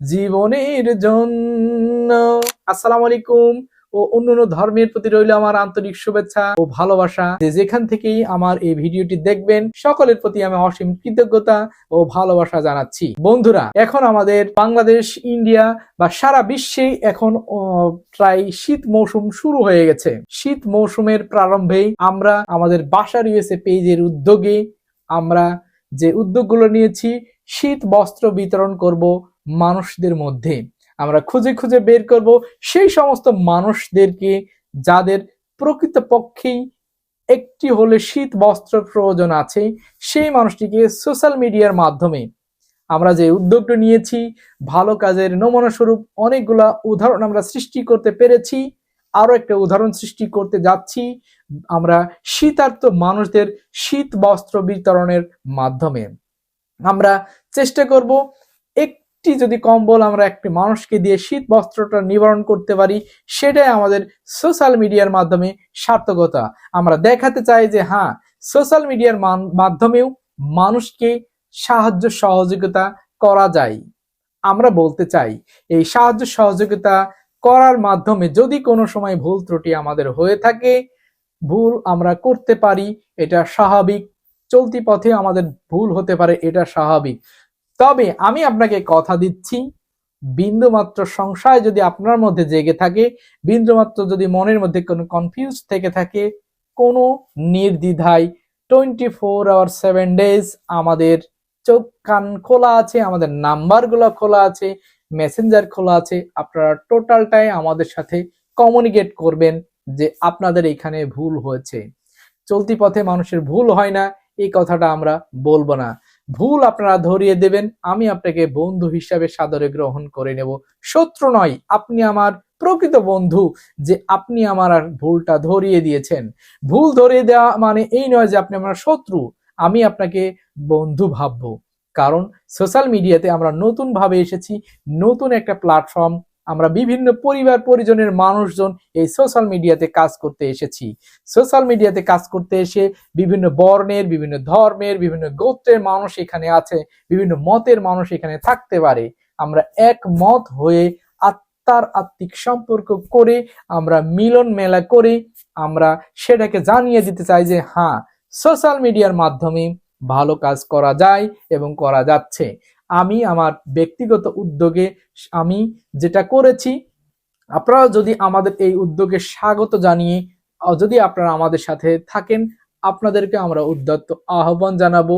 জীবনের জন্য। আসসালামু আলাইকুম ও অন্যান্য ধর্মের প্রতি রইল আমার আন্তরিক শুভেচ্ছা ও ভালোবাসা। যেখান থেকেই আমার এই ভিডিওটি দেখবেন, সকলের প্রতি আমি অসীম কৃতজ্ঞতা ও ভালোবাসা জানাচ্ছি। বন্ধুরা, এখন আমাদের বাংলাদেশ, ইন্ডিয়া বা সারা বিশ্বেই এখন প্রায় শীত মৌসুম শুরু হয়ে গেছে। শীত মৌসুমের প্রারম্ভেই আমরা আমাদের বাসার ইউএসএ পেজের উদ্যোগে আমরা যে উদ্যোগগুলো নিয়েছি, শীত বস্ত্র বিতরণ করব। মানুষদের মধ্যে আমরা খুঁজে খুঁজে বের করব সেই সমস্ত মানুষদেরকে যাদের প্রকৃতপক্ষেই একটি হলে শীত বস্ত্র প্রয়োজন আছে, সেই মানুষটিকে সোশ্যাল মিডিয়ার মাধ্যমে আমরা যে উদ্যোগটা নিয়েছি, ভালো কাজের নমুনা স্বরূপ অনেকগুলা উদাহরণ আমরা সৃষ্টি করতে পেরেছি আরও একটা উদাহরণ সৃষ্টি করতে যাচ্ছি, আমরা শীতার্থ মানুষদের শীত বস্ত্র বিতরণের মাধ্যমে। আমরা চেষ্টা করব একটি যদি কম্বল আমরা একটি মানুষকে দিয়ে শীত বস্ত্রটা নিবারণ করতে পারি, সেটাই আমাদের সোশ্যাল মিডিয়ার মাধ্যমে সার্থকতা। আমরা দেখাতে চাই যে হ্যাঁ সোশ্যাল মিডিয়ার মাধ্যমেও মানুষকে সাহায্য সহযোগিতা করা যায়। আমরা বলতে চাই, এই সাহায্য সহযোগিতা করার মাধ্যমে যদি কোনো সময় ভুল ত্রুটি আমাদের হয়ে থাকে, ভুল আমরা করতে পারি, এটা স্বাভাবিক। চলতি পথে আমাদের ভুল হতে পারে, এটা স্বাভাবিক। তবে আমি আপনাকে কথা দিচ্ছি, বিন্দুমাত্র সংশয় যদি আপনার মধ্যে জেগে থাকে, বিন্দুমাত্র যদি মনের মধ্যে কোনো কনফিউজ থেকে থাকে, কোনো নির্দ্বিধায় twenty four hour seven days আমাদের চোখ কান খোলা আছে, আমাদের নাম্বারগুলো খোলা আছে মেসেঞ্জার খোলা আছে, আপনারা টোটালটাই আমাদের সাথে কমিউনিকেট করবেন যে আপনাদের এখানে ভুল হয়েছে। চলতি পথে মানুষের ভুল হয় না, এই কথাটা আমরা বলব না। ভুল আপনারা ধরিয়ে দেবেন, আমি আপনাকে বন্ধু হিসাবে সাদরে গ্রহণ করে নেব। শত্রু নয়, আপনি আমার প্রকৃত বন্ধু যে আপনি আমার আর ভুলটা ধরিয়ে দিয়েছেন। ভুল ধরিয়ে দেওয়া মানে এই নয় যে আপনি আমার শত্রু, আমি আপনাকে বন্ধু ভাববো। কারণ সোশ্যাল মিডিয়াতে আমরা নতুন ভাবে এসেছি, নতুন একটা প্ল্যাটফর্ম আমরা বিভিন্ন পরিবার, পরিজনের মানুষজন এই সোশ্যাল মিডিয়াতে কাজ করতে এসেছি। সোশ্যাল মিডিয়াতে কাজ করতে এসে বিভিন্ন বর্ণের, বিভিন্ন ধর্মের, বিভিন্ন গোত্রের মানুষ এখানে আছে, বিভিন্ন মতের মানুষ এখানে থাকতে পারে। আমরা এক মত হয়ে আত্মার আত্মিক সম্পর্ক করে আমরা মিলন মেলা করে আমরা সেটাকে জানিয়ে দিতে চাই যে হ্যাঁ সোশ্যাল মিডিয়ার মাধ্যমে ভালো কাজ করা যায় এবং করা যাচ্ছে। আমি আমার ব্যক্তিগত উদ্যোগে আমি যেটা করেছি আপনারা যদি আমাদের এই উদ্যোগে স্বাগত জানিয়ে যদি আপনারা আমাদের সাথে থাকেন, আপনাদেরকে আমরা উদ্যত্ত আহ্বান জানাব।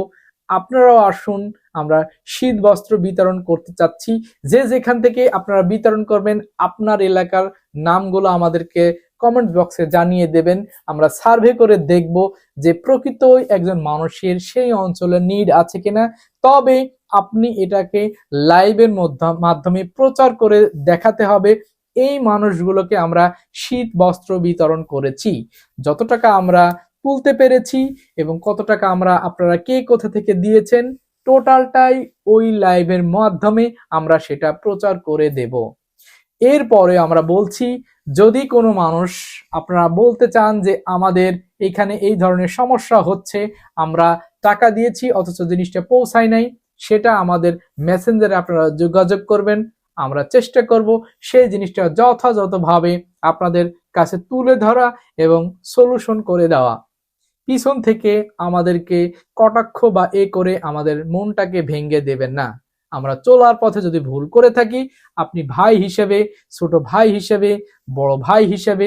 আপনারাও আসুন, আমরা শীত বস্ত্র বিতরণ করতে চাচ্ছি। যে যেখান থেকে আপনারা বিতরণ করবেন, আপনার এলাকার নামগুলো আমাদেরকে কমেন্ট বক্সে জানিয়ে দেবেন। আমরা সার্ভে করে দেখব যে প্রকৃতই একজন মানুষের সেই অঞ্চলে নিড আছে কিনা। তবে আপনি এটাকে লাইভের মাধ্যমে প্রচার করে দেখাতে হবে। এই মানুষগুলোকে আমরা শীত বস্ত্র বিতরণ করেছি। যত টাকা আমরা তুলতে পেরেছি এবং কত টাকা আমরা আপনারা কে কোথা থেকে দিয়েছেন টোটালটাই ওই লাইভের মাধ্যমে আমরা সেটা প্রচার করে দেব। এরপরে আমরা বলছি, যদি কোনো মানুষ আপনারা বলতে চান যে আমাদের এখানে এই ধরনের সমস্যা হচ্ছে, আমরা টাকা দিয়েছি, অথচ জিনিসটা পৌঁছায় নাই সেটা আমাদের মেসেঞ্জারে আপনারা যোগাযোগ করবেন। আমরা চেষ্টা করব সেই জিনিসটা যথাযথভাবে আপনাদের কাছে তুলে ধরা এবং সলিউশন করে দেওয়া। পিছন থেকে আমাদেরকে কটাক্ষ বা এ করে আমাদের মনটাকে ভেঙে দেবেন না। আমরা চলার পথে যদি ভুল করে থাকি, আপনি ভাই হিসেবে, ছোট ভাই হিসেবে, বড় ভাই হিসেবে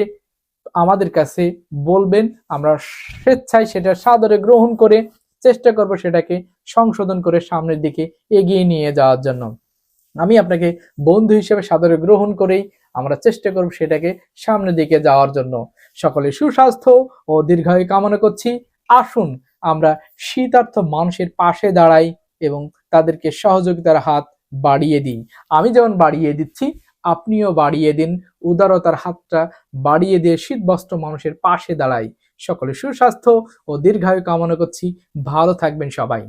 আমাদের কাছে বলবেন, আমরা স্বেচ্ছায় সেটা সাদরে গ্রহণ করে চেষ্টা করব সেটাকে সংশোধন করে সামনের দিকে এগিয়ে নিয়ে যাওয়ার জন্য। আমি আপনাকে বন্ধু হিসেবে সাদরে গ্রহণ করেই আমরা চেষ্টা করব সেটাকে সামনের দিকে যাওয়ার জন্য। সকলে সুস্বাস্থ্য ও দীর্ঘায়ু কামনা করছি। আসুন আমরা শীতার্থ মানুষের পাশে দাঁড়াই এবং তাদেরকে সহযোগিতার হাত বাড়িয়ে দিই। আমি যেমন বাড়িয়ে দিচ্ছি, আপনিও বাড়িয়ে দিন। উদারতার হাতটা বাড়িয়ে দিয়ে শীতবস্ত্র মানুষের পাশে দাঁড়াই। সকলে সুস্বাস্থ্য ও দীর্ঘায়ু কামনা করছি। ভালো থাকবেন সবাই।